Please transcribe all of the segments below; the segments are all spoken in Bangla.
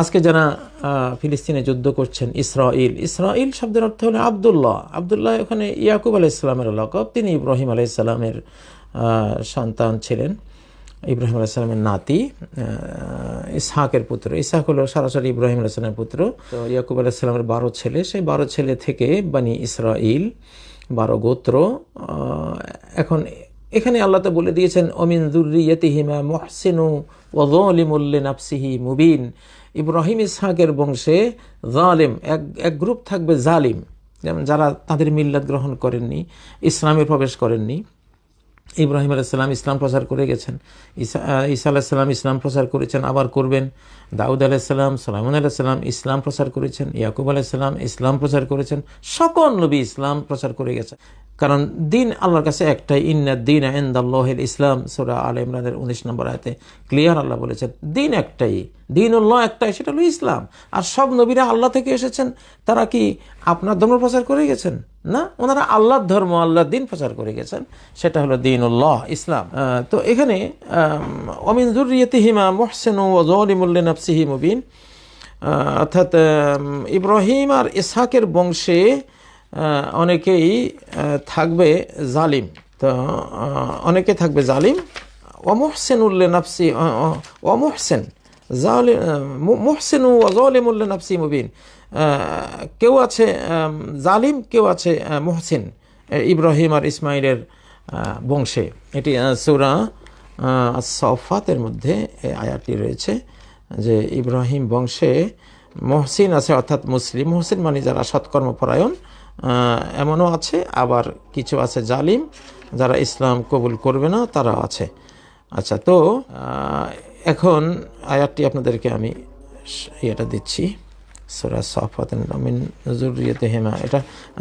আজকে যারা ফিলিস্তিনে যুদ্ধ করছেন ইসরাইল ইসরাইল শব্দের অর্থ হলো আবদুল্লাহ। আবদুল্লাহ ওখানে ইয়াকুব আলাইসালামের লকব, তিনি ইব্রাহিম আলাইসালামের সন্তান ছিলেন, ইব্রাহিম আলাইসালামের নাতি ইসহাকের পুত্র। ইসহাক হলো সরাসরি ইব্রাহিম আলাইসালামের পুত্র। তো ইয়াকুব আলাইসালামের বারো ছেলে, সেই বারো ছেলে থেকে বানি ইসরাইল বারো গোত্র এখন এখানে আল্লাহ তো বলে দিয়েছেন অমিন দুর্রিয়তিহিমা মহসিনু ওয়ালিমুল্লি নাফসিহি মুবিন। ইব্রাহিম ইসহাকের বংশে জালিম এক এক গ্রুপ থাকবে জালিম। যেমন যারা তাদের মিল্লাত গ্রহণ করেননি ইসলামে প্রবেশ করেননি। ইব্রাহিম আলাইসাল্লাম ইসলাম প্রচার করে গেছেন। আহ, ঈসা আলাইসাল্লাম ইসলাম প্রচার করেছেন আবার করবেন। দাউদ আলাইসাল্লাম সালামুন আলাইসাল্লাম ইসলাম প্রচার করেছেন। ইয়াকুব আলাইসাল্লাম ইসলাম প্রচার করেছেন। সকল নবী ইসলাম প্রচার করে গেছে কারণ দিন আল্লাহর কাছে একটাই ইন্না দিন আন্দাল্লাহিল ইসলাম। সুরা আল ইমরানের উনিশ নম্বর আয়তে ক্লিয়ার আল্লাহ বলেছেন দিন একটাই দিন উল্লাহ একটাই সেটা হলো ইসলাম। আর সব নবীরা আল্লাহ থেকে এসেছেন তারা কি আপনার ধর্ম প্রচার করে গেছেন? না ওনারা আল্লাহর ধর্ম আল্লাহর দিন প্রচার করে গেছেন সেটা হলো দিন উল্লাহ ইসলাম তো এখানে অমিন জুরিয়তিহিমা মোহসেন ও জলিমুল্লিন আফসিহি মুবিন। আহ, অর্থাৎ ইব্রাহিম আর ইসহাকের বংশে অনেকেই থাকবে জালিম। তো অনেকে থাকবে জালিম। অমহসেন উল্লে নাফসি অমহসেন মুহসিন ও নাফসি মুবিন। কেউ আছে জালিম, কেউ আছে মুহসিন ইব্রাহিম আর ইসমাইলের বংশে। এটি সুরা সফাতের মধ্যে এই আয়াতটি রয়েছে যে ইব্রাহিম বংশে মহসিন আছে, অর্থাৎ মুসলিম। মহসিন মানে যারা সৎকর্মপরায়ণ। এমনও আছে, আবার কিছু আছে জালিম যারা ইসলাম কবুল করবে না তারা আছে। আচ্ছা তো এখন আয়াতটি আপনাদেরকে আমি ইয়েটা দিচ্ছি। সুরা সাফাত মিন জুরিয়তে হেমা এটা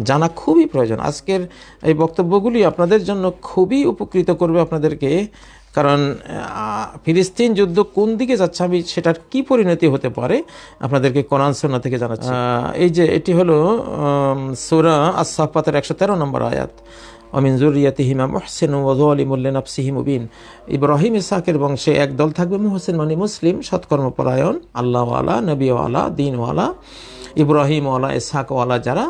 জানা খুবই প্রয়োজন। আজকের এই বক্তব্যগুলি আপনাদের জন্য খুবই উপকৃত করবে আপনাদেরকে। কারণ ফিলিস্তিন যুদ্ধ কোন দিকে যাচ্ছে আমি সেটার কি পরিণতি হতে পারে আপনাদেরকে কোরআন সন্না থেকে জানাচ্ছি। এই যে এটি হলো সুরা আসাফাতের একশো তেরো নম্বর আয়াত। অমিন জুরিয়াতিহিমা মোহসেন ওয়ালিমুল্লিন আফসিহি ইব্রাহিম, ইসাকের বংশে এক দল থাকবে, মোহসেন মানে মুসলিম, সৎকর্মপরায়ণ, আল্লাহওয়ালা, নবীওয়ালা, দিনওয়ালা। ইব্রাহিমওয়ালা ইসাকওয়ালা যারা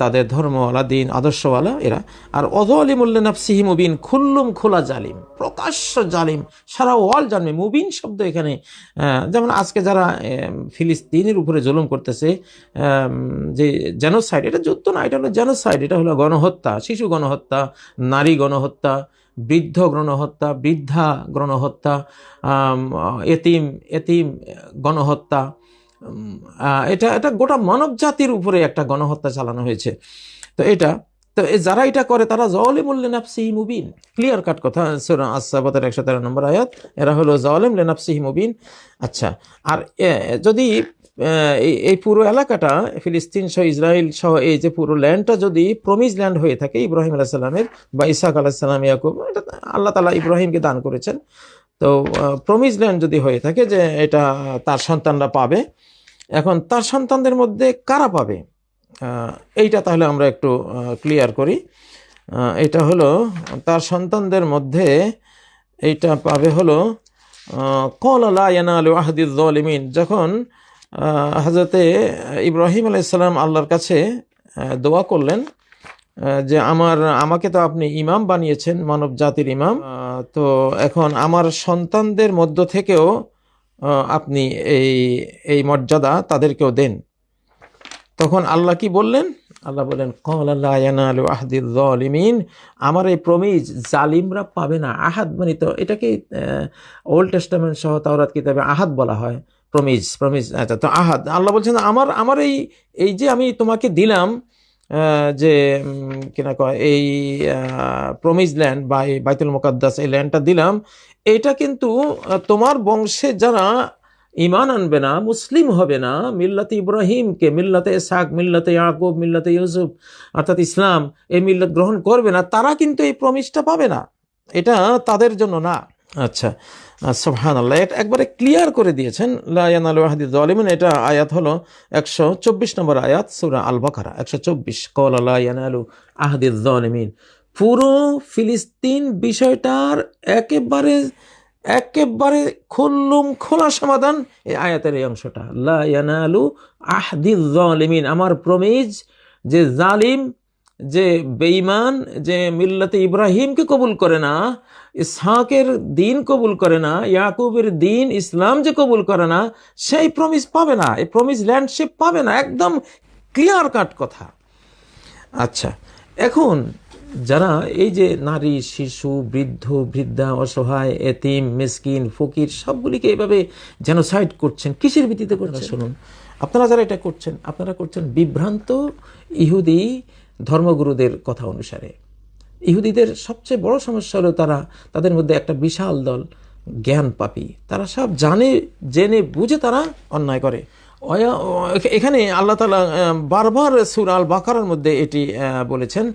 তাদের ধর্মওয়ালা দিন আদর্শওয়ালা এরা। আর অজলিমুল্লিন আফসিহি মুবিন, খুল্লুম খোলা জালিম, প্রকাশ্য জালিম, সারা ওয়াল জানবে। মুবিন শব্দ এখানে যেমন আজকে যারা ফিলিস্তিনের উপরে জুলুম করতেছে যে জেনোসাইড, এটা যুদ্ধ না, এটা হলো জেনোসাইড, এটা হলো গণহত্যা, শিশু গণহত্যা, নারী গণহত্যা, বৃদ্ধ গণহত্যা, বৃদ্ধা গণহত্যা এতিম এতিম গণহত্যা এটা এটা গোটা মানব জাতির উপরে একটা গণহত্যা চালানো হয়েছে। তো এটা, তো যারা এটা করে, তারা জলিম লেনাফসি মুবিন। ক্লিয়ার কাট কথা আসাবাতের একশো তেরো নম্বর আয়াত। এরা হলো জলিম লেনাফসি মুবিন। আচ্ছা আর যদি এই এই পুরো এলাকাটা, ফিলিস্তিন সহ ইসরায়েল সহ এই যে পুরো ল্যান্ডটা যদি প্রমিজ ল্যান্ড হয়ে থাকে, ইব্রাহিম আলাহিসাল্লামের বা ইসাক আলাহিসাল্লাম ইয়াকুব, এটা আল্লাহ তালা ইব্রাহিমকে দান করেছেন। তো প্রমিজ ল্যান্ড যদি হয়ে থাকে যে এটা তার সন্তানরা পাবে এখন তার সন্তানদের মধ্যে কারা পাবে? এইটা তাহলে আমরা একটু ক্লিয়ার করি। এটা হলো, তার সন্তানদের মধ্যে এইটা পাবে হলো কল আলা ইয়ানালু আহদিদ জলিমিন যখন হজরতে ইব্রাহিম আলাইসাল্লাম আল্লাহর কাছে দোয়া করলেন যে আমার, আমাকে তো আপনি ইমাম বানিয়েছেন মানব জাতির ইমাম তো এখন আমার সন্তানদের মধ্য থেকেও আপনি এই এই মর্যাদা তাদেরকেও দেন। তখন আল্লাহ কি বললেন? আল্লাহ বললেন জলিমিন আমার এই প্রমিজ জালিমরা পাবে না। আহাদ মানে তো এটাকে ওল্ড টেস্টামেন্ট সহ তাওরাত কিতাবে আহাদ বলা হয়। প্রমিজ প্রমিজ আচ্ছা তো আহাদ। আল্লাহ বলছেন, আমার আমার এই এই যে আমি তোমাকে দিলাম যে কিনা কয়, এই প্রমিজ ল্যান্ড বা এই বাইতুল মোকাদ্দাস এই ল্যান্ডটা দিলাম এটা কিন্তু তোমার বংশে যারা ইমান আনবে না, মুসলিম হবে না, মিল্লাতে ইব্রাহিমকে, মিল্লাতে ইসাক মিল্লাতে ইয়াকুব, মিল্লাতে ইউসুফ, অর্থাৎ ইসলাম এই মিল্লাত গ্রহণ করবে না, তারা কিন্তু এই প্রমিসটা পাবে না। এটা তাদের জন্য না। আচ্ছা সোহান আল্লাহ এটা একবারে ক্লিয়ার করে দিয়েছেন লায়ানালু আহাদি জালিমিন এটা আয়াত হলো একশো চব্বিশ নম্বর আয়াত, সুরা আল একশো চব্বিশ। কল আল্লাহ ইয়ানালু আহাদি জালিমিন পুরো ফিলিস্তিন বিষয়টার একেবারে একেবারে খুল্লুম, খোলা সমাধান এই আয়াতের এই অংশটা। লা ইয়ানালু আহদিজ জালিমিন আমার প্রমিজ, যে জালিম, যে বেঈমান, যে মিল্লাতে ইব্রাহিমকে কবুল করে না, ইসহাকের দিন কবুল করে না, ইয়াকুবের দিন ইসলাম যে কবুল করে না, সেই প্রমিস পাবে না, এই প্রমিস ল্যান্ডশিপ পাবে না। একদম ক্লিয়ার কাট কথা। আচ্ছা এখন যারা এই যে নারী শিশু বৃদ্ধ বৃদ্ধা অসহায় এতিম মিসকিন ফকির সবগুলিকে এইভাবে জেনোসাইড করছেন কিসের ভিত্তিতে করছেন? শুনুন। আপনারা যারা এটা করছেন আপনারা করছেন বিভ্রান্ত ইহুদি ধর্মগুরুদের কথা অনুসারে। ইহুদিদের সবচেয়ে বড় সমস্যা হলো তারা তাদের মধ্যে একটা বিশাল দল জ্ঞান পাপী। তারা সব জানে জেনে বুঝে তারা অন্যায় করে। এখানে আল্লাহ তালা বারবার সুর আল বাকারার মধ্যে এটি বলেছেন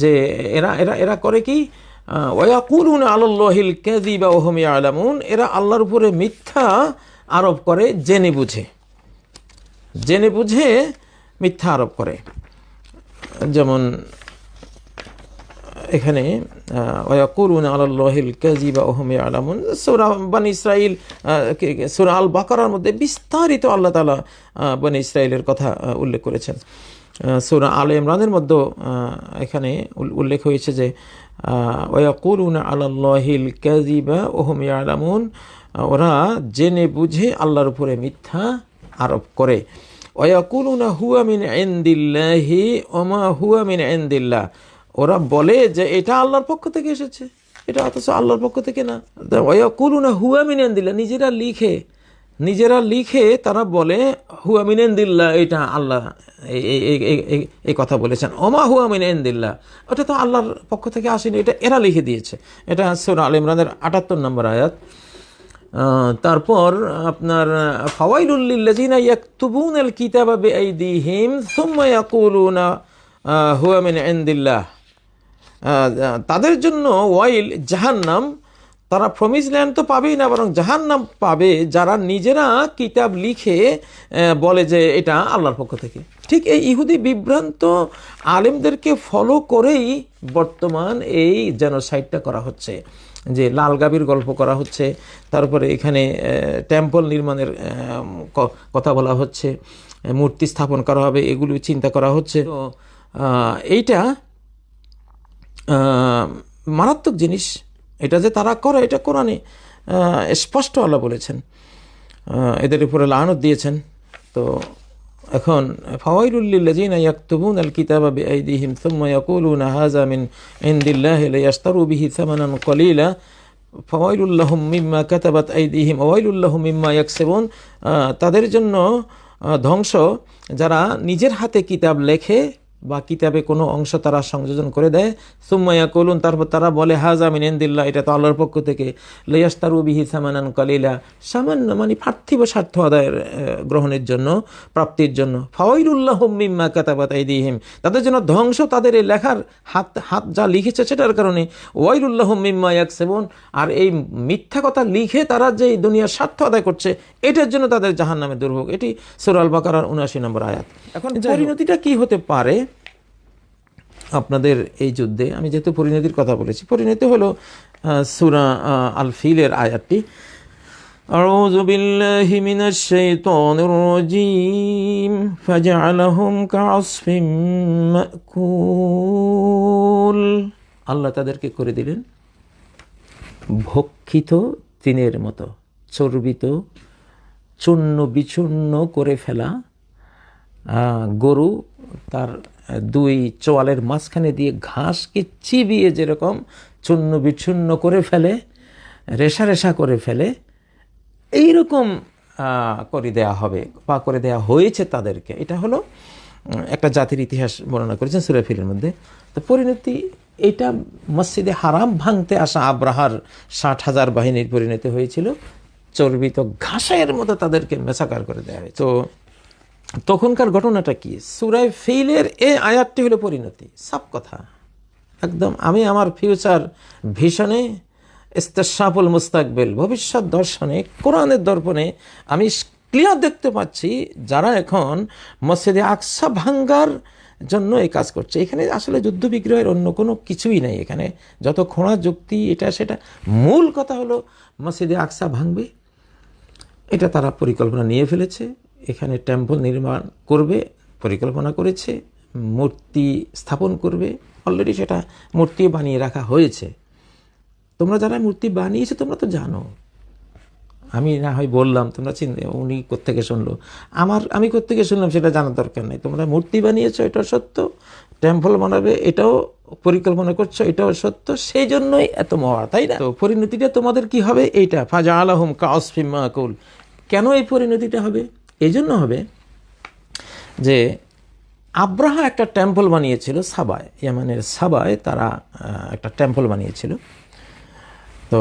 যে এরা এরা এরা করে কি? ওয়াকুলুন আল্লাহিল কেজি বা ওহমিয়া আলামুন এরা আল্লাহর উপরে মিথ্যা আরোপ করে, জেনে বুঝে। জেনে বুঝে মিথ্যা আরোপ করে। যেমন এখানে ওয়াকুলুন আলাল্লাহিল কাযিবা ওয়া হুম ইয়ালামুন। সূরা বনি ইসরাইল সূরা আল বাকারার মধ্যে বিস্তারিত আল্লাহ আহ, বনি ইসরাইলের কথা উল্লেখ করেছেন। সূরা আল ইমরানের মধ্যে এখানে উল- উল্লেখ হয়েছে যে ওয়াকুলুন আলাল্লাহিল কাযিবা ওয়া হুম ইয়ালামুন ওরা জেনে বুঝে আল্লাহর উপরে মিথ্যা আরোপ করে। ওয়াকুলুনা হুয়া মিন ইনদিল্লাহি ওমা হুয়া মিন ইনদিল্লাহ। ওরা বলে যে এটা আল্লাহর পক্ষ থেকে এসেছে। এটা অথচ আল্লাহর পক্ষ থেকে না। ওয়াকুলুনা হুয়া মিন ইনদিল্লাহ নিজেরা লিখে নিজেরা লিখে তারা বলে, হুয়া মিন ইনদিল্লাহ এটা আল্লাহ এই- কথা বলেছেন। ওমা হুয়া মিন ইনদিল্লাহ ওটা তো আল্লাহর পক্ষ থেকে আসেনি, এটা এরা লিখে দিয়েছে। এটা সূরা আল ইমরানের আটাত্তর নম্বর আয়াত। তারপর আপনার ফাওয়াইলুল্লিল্লাযিনা ইয়াকতুবুনাল কিতাবা বিআইদিহিম, সুম্মা ইয়াকুলুনা হুয়া মিন ইনদিল্লাহ তাদের জন্য ওয়াইল জাহান্নাম, তারা প্রমিস ল্যান্ড তো পাবেই না, বরং জাহান্নাম পাবে, যারা নিজেরা কিতাব লিখে বলে যে এটা আল্লাহর পক্ষ থেকে। ঠিক এই ইহুদি বিভ্রান্ত আলেমদেরকে ফলো করেই বর্তমান এই জেনোসাইডটা করা হচ্ছে। যে লাল গাবির গল্প করা হচ্ছে, তারপরে এখানে টেম্পল নির্মাণের কথা বলা হচ্ছে, মূর্তি স্থাপন করা হবে, এগুলো চিন্তা করা হচ্ছে। এইটা মারাত্মক জিনিস। এটা যে তারা করে, এটা কোরআনে স্পষ্ট আল্লাহ বলেছেন। এদের উপরে লানত দিয়েছেন। তো এখন ফাওয়াইলুল্লিল্লাযিনা ইয়াকতুবুনা আল কিতাবা কলিলা। মিম্মা আইদিহিম মিম্মা তাদের জন্য ধ্বংস, যারা নিজের হাতে কিতাব লেখে বা কিতাবে কোনো অংশ তারা সংযোজন করে দেয়। সুম্মাইয়া কলুন তারপর তারা বলে হাজা মিনেন্দিল্লা এটা তো আল্লাহর পক্ষ থেকে। লয়াস্তারু বিহি সামানান কালিলা সামান্য মানে পার্থিব স্বার্থ আদায়ের গ্রহণের জন্য প্রাপ্তির জন্য। ফাওয়াইলুল্লাহ মিম্মা কাতাবাত আইদিহিম। তাদের জন্য ধ্বংস তাদের এই লেখার হাত হাত যা লিখেছে সেটার কারণে। ওয়াইলুল্লাহ মিম্মা ইয়াকসেবুন। আর এই মিথ্যা কথা লিখে তারা যে এই দুনিয়ার স্বার্থ আদায় করছে এটার জন্য তাদের জাহান নামে দুর্ভোগ। এটি সুরাল বাকারার উনআশি নম্বর আয়াত। এখন পরিণতিটা কি হতে পারে? আপনাদের এই যুদ্ধে আমি যেহেতু পরিণতির কথা বলেছি পরিণতি হলো আহ, সূরা আহ, আল ফিলের আয়াতটি أعوذ بالله من الشيطان الرجيم فجعلهم كعصف مأكول আল্লাহ তাদেরকে করে দিলেন ভক্ষিত তিনের মতো চর্বিত চূর্ণ বিচূর্ণ করে ফেলা আহ, গরু তার আহ, দুই চোয়ালের মাঝখানে দিয়ে ঘাসকে চিবিয়ে যেরকম চূর্ণ বিচ্ছুন্ন করে ফেলে রেশা রেশা করে ফেলে এইরকম আহ, করে দেয়া হবে বা করে দেয়া হয়েছে তাদেরকে। এটা হলো একটা জাতির ইতিহাস বর্ণনা করেছেন সুরাফিলের মধ্যে। তো পরিণতি এটা মসজিদে হারাম ভাঙতে আসা আব্রাহার ষাট হাজার বাহিনীর পরিণতি হয়েছিল। চর্বিত ঘাসের মতো তাদেরকে মেসাকার করে দেওয়া হয়েছে। তো তখনকার ঘটনাটা কি? সুরায় ফেইলের এই আয়াতটি হলো পরিণতি। সব কথা। একদম, আমি আমার ফিউচার ভিশনে ইস্তেশাফুল মুস্তাকবেল, ভবিষ্যৎ দর্শনে, কোরআনের দর্পণে আমি ক্লিয়ার দেখতে পাচ্ছি যারা এখন মসজিদে আকসা ভাঙ্গার জন্য এই কাজ করছে। এখানে আসলে যুদ্ধ বিগ্রহের অন্য কোনো কিছুই নাই এখানে। যত খোঁড়া যুক্তি, এটা সেটা, মূল কথা হলো মসজিদে আকসা ভাঙবে। এটা তারা পরিকল্পনা নিয়ে ফেলেছে। এখানে টেম্পল নির্মাণ করবে, পরিকল্পনা করেছে, মূর্তি স্থাপন করবে অলরেডি সেটা মূর্তি বানিয়ে রাখা হয়েছে। তোমরা যারা মূর্তি বানিয়েছে তোমরা তো জানো। আমি না হয় বললাম, তোমরা চিন্তা উনি কোত্থেকে শুনলো? আমার, আমি কোত্থেকে শুনলাম সেটা জানার দরকার নেই। তোমরা মূর্তি বানিয়েছো, এটাও সত্য। টেম্পল বানাবে, এটাও পরিকল্পনা করছ, এটাও সত্য। সেই জন্যই এত মহা, তাই না? তো পরিণতিটা তোমাদের কি হবে? এইটা ফাজা আলহম কাউসফিম মাকুল। কেন এই পরিণতিটা হবে? এই জন্য হবে যে আব্রাহা একটা টেম্পল বানিয়েছিল, সাবায়। ইয়ামানের সাবায় তারা একটা টেম্পল বানিয়েছিল। তো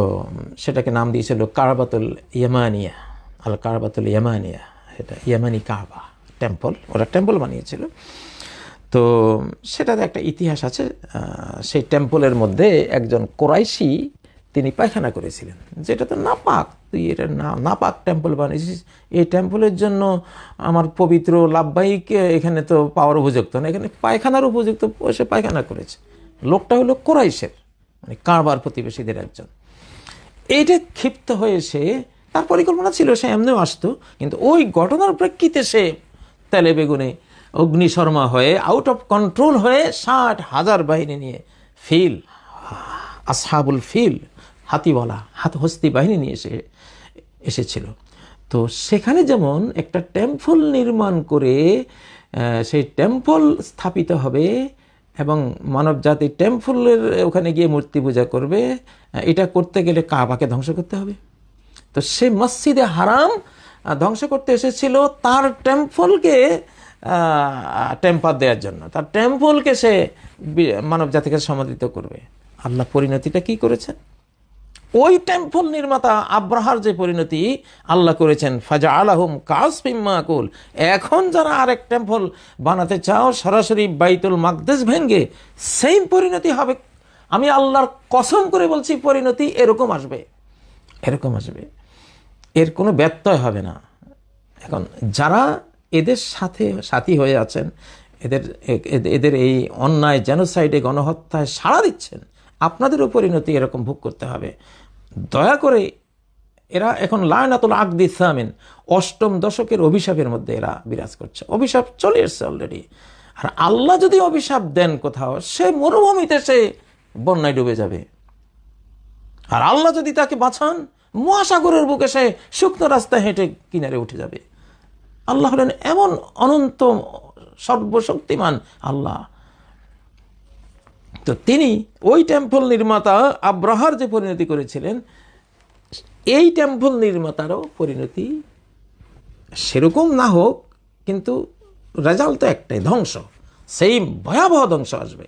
সেটাকে নাম দিয়েছিল কারবাতুল ইয়ামানিয়া, আল কারবাতুল ইয়ামানিয়া। এটা ইয়ামানি কাবা টেম্পল ওরা টেম্পল বানিয়েছিল। তো সেটাতে একটা ইতিহাস আছে সেই টেম্পলের মধ্যে একজন কোরাইশি তিনি পায়খানা করেছিলেন। যেটা তো নাপাক। তুই এটা না, নাপাক টেম্পল বানিয়েছিস। এই টেম্পলের জন্য আমার পবিত্র লাভবাহিক এখানে তো পাওয়ার উপযুক্ত না। এখানে পায়খানার উপযুক্ত সে পায়খানা করেছে। লোকটা হলো কোরাইশের মানে কারবার প্রতিবেশীদের একজন। এইটা ক্ষিপ্ত হয়ে সে, তার পরিকল্পনা ছিল সে এমনিও আসতো, কিন্তু ওই ঘটনার প্রেক্ষিতে সে তেলে বেগুনে অগ্নিশর্মা হয়ে আউট অফ কন্ট্রোল হয়ে ষাট হাজার বাহিনী নিয়ে ফিল আসহাবুল ফিল হাতিওয়ালা হাত হস্তি বাহিনী নিয়ে এসে, এসেছিল। তো সেখানে যেমন একটা টেম্পল নির্মাণ করে সেই টেম্পল স্থাপিত হবে এবং মানব জাতি টেম্পলের ওখানে গিয়ে মূর্তি পূজা করবে এটা করতে গেলে কাবাকে ধ্বংস করতে হবে। তো সে মসজিদে হারাম ধ্বংস করতে এসেছিল তার টেম্পলকে টেম্পার দেওয়ার জন্য। তার টেম্পলকে সে মানব জাতিকে সমাদিত করবে। আল্লাহ পরিণতিটা কি করেছেন? ওই টেম্পল নির্মাতা আব্রাহার যে পরিণতি আল্লাহ করেছেন ফাজা আলাহুম কাসপিম্মাকুল এখন যারা আরেক টেম্পল বানাতে চাও, সরাসরি বাইতুল মাকদেস ভেঙ্গে সেম পরিণতি হবে। আমি আল্লাহর কসম করে বলছি, পরিণতি এরকম আসবে। এরকম আসবে। এর কোনো ব্যত্যয় হবে না। এখন যারা এদের সাথে, সাথী হয়ে আছেন, এদের এদের এই অন্যায় জেনোসাইডে গণহত্যায় সাড়া দিচ্ছেন, আপনাদেরও পরিণতি এরকম ভোগ করতে হবে। দয়া করে এরা এখন লায়নাতুল আকদি সামিন, অষ্টম দশকের অভিশাপের মধ্যে এরা বিরাজ করছে। অভিশাপ চলে এসছে অলরেডি আর আল্লাহ যদি অভিশাপ দেন কোথাও, সে মরুভূমিতে সে বন্যায় ডুবে যাবে। আর আল্লাহ যদি তাকে বাঁচান, মহাসাগরের বুকে সে শুকনো রাস্তা হেঁটে কিনারে উঠে যাবে। আল্লাহ হলেন এমন অনন্ত সর্বশক্তিমান আল্লাহ। তো তিনি ওই টেম্পল নির্মাতা আব্রাহার যে পরিণতি করেছিলেন, এই টেম্পল নির্মাতারও পরিণতি সেরকম না হোক, কিন্তু রেজাল্ট তো একটাই, ধ্বংস। সেই ভয়াবহ ধ্বংস আসবে।